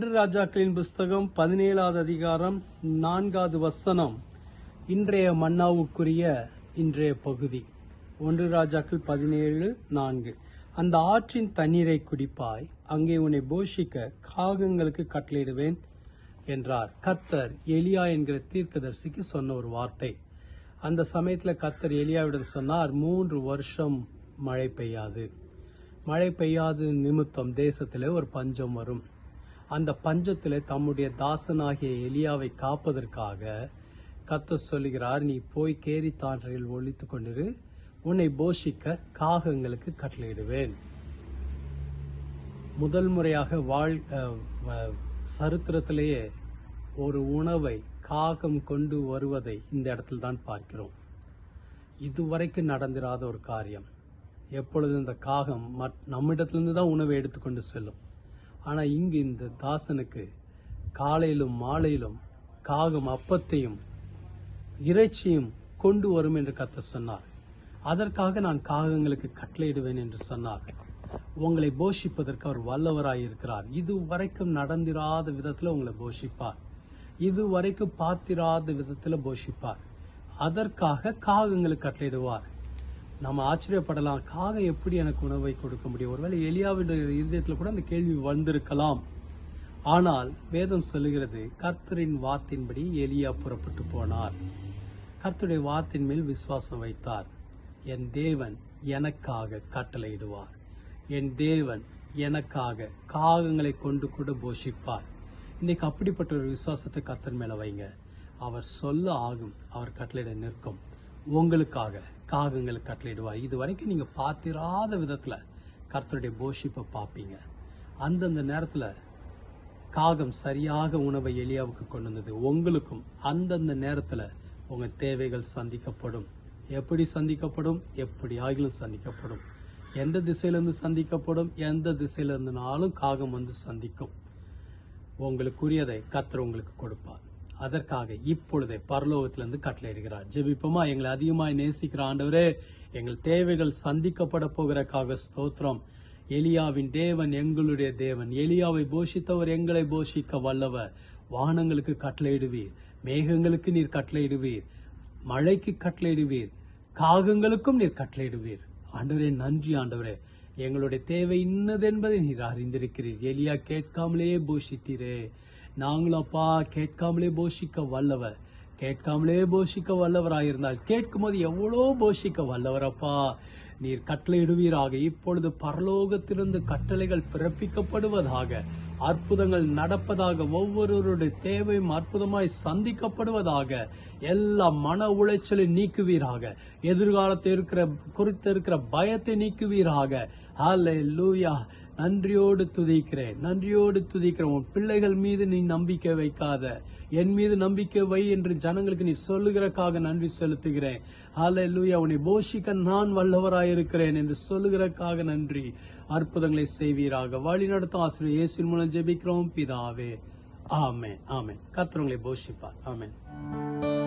ஒன்று ராஜாக்களின் புஸ்தகம் பதினேழாவது அதிகாரம் நான்காவது வசனம். இன்றைய மன்னாவுக்குரிய இன்றைய பகுதி. ஒன்று ராஜாக்கள் பதினேழு நான்கு. அந்த ஆற்றின் தண்ணீரை குடிப்பாய் அங்கே உன்னை போஷிக்க காகங்களுக்கு கட்டளையிடுவேன் என்றார். கத்தர் எலியா என்கிற தீர்க்கதரிசிக்கு சொன்ன ஒரு வார்த்தை. அந்த சமயத்தில் கத்தர் எலியாவிடம் சொன்னார் மூன்று வருஷம் மழை பெய்யாது. மழை பெய்யாத நிமித்தம் தேசத்திலே ஒரு பஞ்சம் வரும். அந்த பஞ்சத்திலே தம்முடைய தாசனாகிய எலியாவை காப்பதற்காக கத்த சொல்லுகிறார் நீ போய் கேரி தாண்டரையில் ஒழித்து கொண்டிரு. உன்னை போஷிக்க காகங்களுக்கு கட்டளையிடுவேன். முதல் முறையாக வாழ் சரித்திரத்திலேயே ஒரு உணவை காகம் கொண்டு வருவதை இந்த இடத்தில் தான் பார்க்கிறோம். இதுவரைக்கும் நடந்திராத ஒரு காரியம். எப்பொழுது இந்த காகம் மற்- நம்மிடத்திலிருந்து தான் உணவை எடுத்துக்கொண்டு செல்லும். ஆனால் இங்கு இந்த தாசனுக்கு காலையிலும் மாலையிலும் காகம் அப்பத்தையும் இறைச்சியும் கொண்டு வரும் என்று கத்த சொன்னார். அதற்காக நான் காகங்களுக்கு கட்டளையிடுவேன் என்று சொன்னார். உங்களை போஷிப்பதற்கு அவர் வல்லவராயிருக்கிறார் இது வரைக்கும் நடந்திராத விதத்தில் உங்களை போஷிப்பார். இது வரைக்கும் பார்த்திராத விதத்தில் போஷிப்பார். அதற்காக காகங்களுக்கு கட்டளையிடுவார். நம்ம ஆச்சரியப்படலாம் காகம் எப்படி எனக்கு உணவை கொடுக்க முடியும்? ஒருவேளை எலியாவின் இருதயத்தில் கூட அந்த கேள்வி வந்திருக்கலாம். ஆனால் வேதம் சொல்லுகிறது கர்த்தரின் வார்த்தையின்படி எலியா புறப்பட்டு போனார். கர்த்தருடைய வார்த்தையின் மேல் விசுவாசம் வைத்தார். என் தேவன் எனக்காக கட்டளையிடுவார். என் தேவன் எனக்காக காகங்களை கொண்டு கூட போஷிப்பார். இன்னைக்கு அப்படிப்பட்ட ஒரு விசுவாசத்தை கர்த்தர் மேல வைங்க. அவர் சொல்ல ஆகும் அவர் கட்டளையிட நிற்கும். உங்களுக்காக காகங்களுக்கு கட்டளையிடுவார் இது வரைக்கும் நீங்க பார்த்திராத விதத்துல கர்த்தருடைய போஷிப்பை பார்ப்பீங்க அந்தந்த நேரத்துல காகம் சரியாக உணவை எளியாவுக்கு கொண்டு வந்தது. உங்களுக்கும் அந்தந்த நேரத்துல உங்க தேவைகள் சந்திக்கப்படும். எப்படி சந்திக்கப்படும்? எப்படி ஆகிலும் சந்திக்கப்படும். எந்த திசையிலிருந்து சந்திக்கப்படும்? எந்த திசையிலிருந்துனாலும் காகம் வந்து சந்திக்கும். உங்களுக்குரியதை கர்த்தர் உங்களுக்கு கொடுப்பார். அதற்காக இப்பொழுதே பரலோகத்திலிருந்து கட்டளையிடுகிறார். ஜெபிப்போமா? எங்களை அதிகமாய் நேசிக்கிற ஆண்டவரே எங்கள் தேவைகள் சந்திக்கப்பட போகிறக்காக ஸ்தோத்திரம். எலியாவின் தேவன் எங்களுடைய தேவன். எலியாவை போஷித்தவர் எங்களை போஷிக்க வல்லவர். வானங்களுக்கு கட்டளையிடுவீர் மேகங்களுக்கு நீர் கட்டளையிடுவீர் மழைக்கு கட்டளையிடுவீர் காகங்களுக்கும் நீர் கட்டளையிடுவீர். ஆண்டவரே நன்றி ஆண்டவரே. எங்களுடைய தேவை இன்னது என்பதை நீர் அறிந்திருக்கிறீர். எலியா கேட்காமலே போஷித்தீரே. நாங்களும் அப்பா கேட்காமலே போஷிக்க வல்லவர். கேட்காமலே போஷிக்க வல்லவராயிருந்தால் கேட்கும் போது எவ்வளோ போஷிக்க வல்லவரப்பா. நீர் கட்டளையிடுவீராக. இப்பொழுது பரலோகத்திலிருந்து கட்டளைகள் பிறப்பிக்கப்படுவதாக அற்புதங்கள் நடப்பதாக ஒவ்வொருவருடைய தேவையும் அற்புதமாய் சந்திக்கப்படுவதாக எல்லா மன உளைச்சலை நீக்குவீராக. எதிர்காலத்தில் இருக்கிற குறித்து இருக்கிற பயத்தை நீக்குவீராக. ஹalleluya நன்றியோடு துதிக்கிறேன். நன்றியோடு துதிக்கிறேன். உன் பிள்ளைகள் மீது நீ நம்பிக்கை வைக்காத. என் மீது நம்பிக்கை வை என்று ஜனங்களுக்கு நீ சொல்லுகிறக்காக நன்றி செலுத்துகிறேன். ஹalleluya உன்னை போஷிக்க நான் வல்லவராயிருக்கிறேன் என்று சொல்லுகிறக்காக நன்றி. அற்புதங்களை செய்வீராக. வழி நடத்தும் ஆசிரியர் இயேசின் மூலம் ஜெபிக்கிறோம். பிதாவே. ஆமே ஆமே கத்திரங்களை உங்களை போஷிப்பார். ஆமென்.